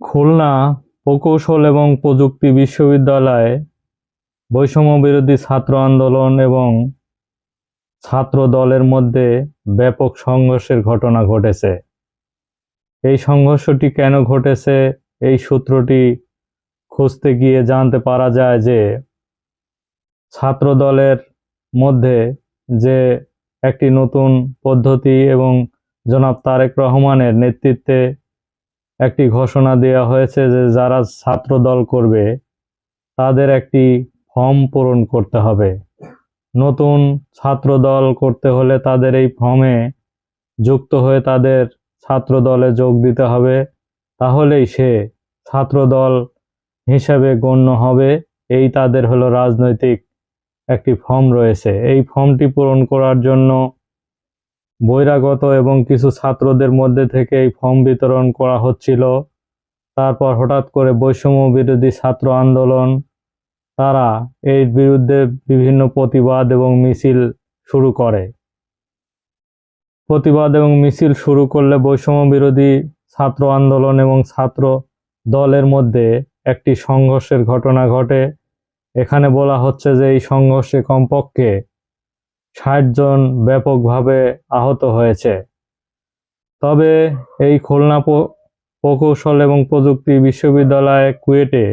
খুলনা প্রকৌশল এবং প্রযুক্তি বিশ্ববিদ্যালয়ে বৈষম্য বিরোধী ছাত্র আন্দোলন এবং ছাত্র দলের মধ্যে ব্যাপক সংঘর্ষের ঘটনা ঘটেছে। এই সংঘর্ষটি কেন ঘটেছে? এই সূত্রটি খুঁজতে গিয়ে জানতে পারা যায় যে ছাত্র দলের মধ্যে যে একটি নতুন পদ্ধতি এবং জনাব তারেক রহমানের নেতৃত্বে একটি ঘোষণা দেওয়া হয়েছে যে যারা ছাত্র দল করবে, তাদের একটি ফর্ম পূরণ করতে হবে। নতুন ছাত্র দল করতে হলে তাদের এই ফর্মে যুক্ত হয়ে তাদের ছাত্র দলে যোগ দিতে হবে। তাহলেই সে ছাত্র দল হিসেবে গণ্য হবে। এই তাদের হলো রাজনৈতিক একটি ফর্ম রয়েছে। এই ফর্মটি পূরণ করার জন্য বহিরাগত এবং কিছু ছাত্রদের মধ্যে থেকে এই ফর্ম বিতরণ করা হচ্ছিল। তারপর হঠাৎ করে বৈষম্য বিরোধী ছাত্র আন্দোলন, তারা এর বিরুদ্ধে বিভিন্ন প্রতিবাদ এবং মিছিল শুরু করে। প্রতিবাদ এবং মিছিল শুরু করলে বৈষম্য বিরোধী ছাত্র আন্দোলন এবং ছাত্র দলের মধ্যে একটি সংঘর্ষের ঘটনা ঘটে। এখানে বলা হচ্ছে যে এই সংঘর্ষে কমপক্ষে ষাট জন ব্যাপকভাবে আহত হয়েছে। তবে এই খুলনা প্রকৌশল এবং প্রযুক্তি বিশ্ববিদ্যালয় কুয়েটে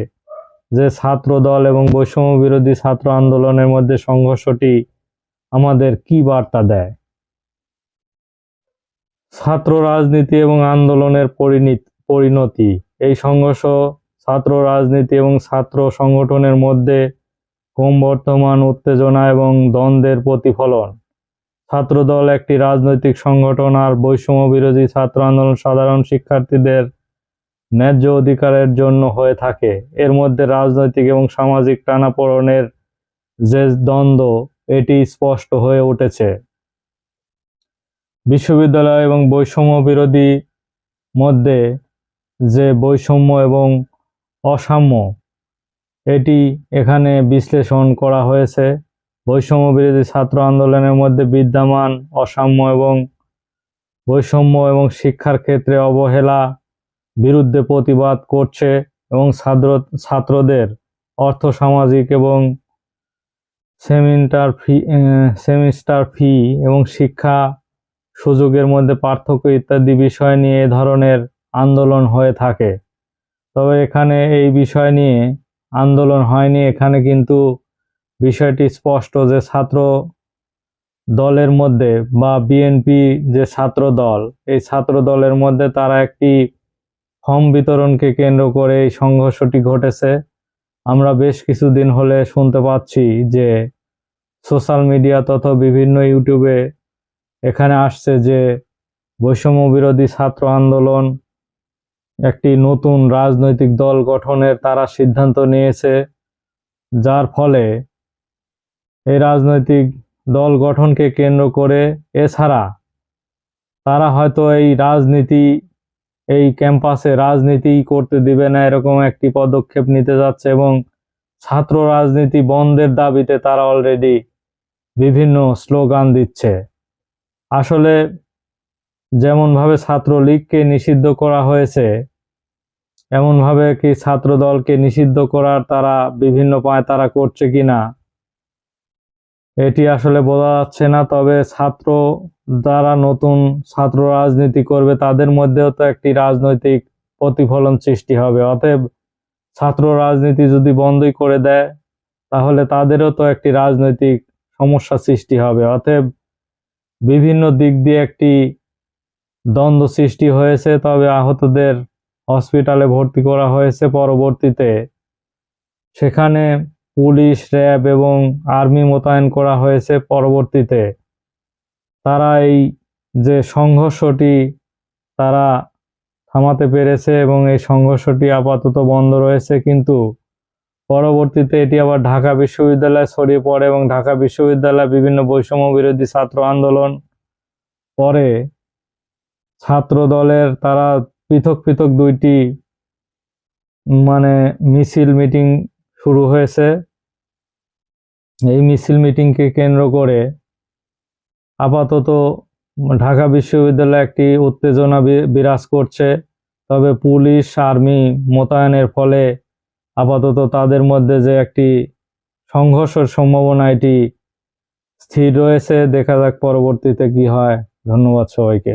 যে ছাত্র দল এবং বৈষম্য বিরোধী ছাত্র আন্দোলনের মধ্যে সংঘর্ষটি আমাদের কি বার্তা দেয়? ছাত্র রাজনীতি এবং আন্দোলনের পরিণতি। এই সংঘর্ষ ছাত্র রাজনীতি এবং ছাত্র সংগঠনের মধ্যে ক্রমবর্ধমান উত্তেজনা এবং দ্বন্দ্বের প্রতিফলন। ছাত্রদল একটি রাজনৈতিক সংগঠন আর বৈষম্য বিরোধী ছাত্র আন্দোলন সাধারণ শিক্ষার্থীদের ন্যায্য অধিকারের জন্য হয়ে থাকে। এর মধ্যে রাজনৈতিক এবং সামাজিক টানাপোড়েনের যে দ্বন্দ্ব, এটি স্পষ্ট হয়ে উঠেছে। বিশ্ববিদ্যালয় এবং বৈষম্য বিরোধী মধ্যে যে বৈষম্য এবং অসাম্য এটি এখানে বিশ্লেষণ করা হয়েছে। বৈষম্য বিরোধী ছাত্র আন্দোলনের মধ্যে বিদ্যমান, অসাম্য এবং বৈষম্য এবং শিক্ষার ক্ষেত্রে অবহেলা বিরুদ্ধে প্রতিবাদ করছে এবং ছাত্র, ছাত্রদের অর্থ সামাজিক এবং সেমিস্টার ফি সেমিস্টার ফি এবং শিক্ষা সুযোগের মধ্যে পার্থক্য ইত্যাদি বিষয় নিয়ে এ ধরনের আন্দোলন হয়ে থাকে। তবে এখানে এই বিষয় নিয়ে আন্দোলন হয়নি। এখানে কিন্তু বিষয়টি স্পষ্ট যে ছাত্র দলের মধ্যে বা বিএনপি যে ছাত্র দল, এই ছাত্র দলের মধ্যে তারা একটি ফর্ম বিতরণকে কেন্দ্র করে এই সংঘর্ষটি ঘটেছে। আমরা বেশ কিছুদিন হলে শুনতে পাচ্ছি যে সোশ্যাল মিডিয়া তথা বিভিন্ন ইউটিউবে এখানে আসছে যে বৈষম্য বিরোধী ছাত্র আন্দোলন একটি নতুন রাজনৈতিক দল গঠনের তারা সিদ্ধান্ত নিয়েছে, যার ফলে এই রাজনৈতিক দল গঠনকে কেন্দ্র করে এছাড়া তারা হয়তো এই রাজনীতি, এই ক্যাম্পাসে রাজনীতি করতে দিবে না এরকম একটি পদক্ষেপ নিতে যাচ্ছে এবং ছাত্র রাজনীতি বন্ধের দাবিতে তারা অলরেডি বিভিন্ন স্লোগান দিচ্ছে। আসলে যেমনভাবে ছাত্রলীগকে নিষিদ্ধ করা হয়েছে, এমনভাবে কি ছাত্র দলকে নিষিদ্ধ করার তারা বিভিন্ন পায় তারা করছে কিনা, এটি আসলে বোঝা যাচ্ছে না। তবে ছাত্র যারা নতুন ছাত্র রাজনীতি করবে, তাদের মধ্যেও তো একটি রাজনৈতিক প্রতিফলন সৃষ্টি হবে। অতএব ছাত্র রাজনীতি যদি বন্ধই করে দেয়, তাহলে তাদেরও তো একটি রাজনৈতিক সমস্যা সৃষ্টি হবে। অতএব বিভিন্ন দিক দিয়ে একটি দ্বন্দ্ব সৃষ্টি হয়েছে, তবে আহতদের হসপিটালে ভর্তি করা হয়েছে পরবর্তীতে। সেখানে পুলিশ, র্যাব এবং আর্মি মোতায়েন করা হয়েছে পরবর্তীতে। তারা এই যে সংঘর্ষটি, তারা থামাতে পেরেছে এবং এই সংঘর্ষটি আপাতত বন্ধ রয়েছে, কিন্তু পরবর্তীতে এটি আবার ঢাকা বিশ্ববিদ্যালয়ে ছড়িয়ে পড়ে এবং ঢাকা বিশ্ববিদ্যালয়ে বিভিন্ন বৈষম্য বিরোধী ছাত্র আন্দোলন পরে ছাত্র দলের তারা পৃথক পৃথক দুইটি মানে মিছিল মিটিং শুরু হয়েছে। এই মিছিল মিটিংকে কেন্দ্র করে আপাতত ঢাকা বিশ্ববিদ্যালয়ে একটি উত্তেজনা বিরাজ করছে। তবে পুলিশ, আর্মি মোতায়েনের ফলে আপাতত তাদের মধ্যে যে একটি সংঘর্ষের সম্ভাবনা, এটি স্থির রয়েছে। দেখা যাক পরবর্তীতে কি হয়। ধন্যবাদ সবাইকে।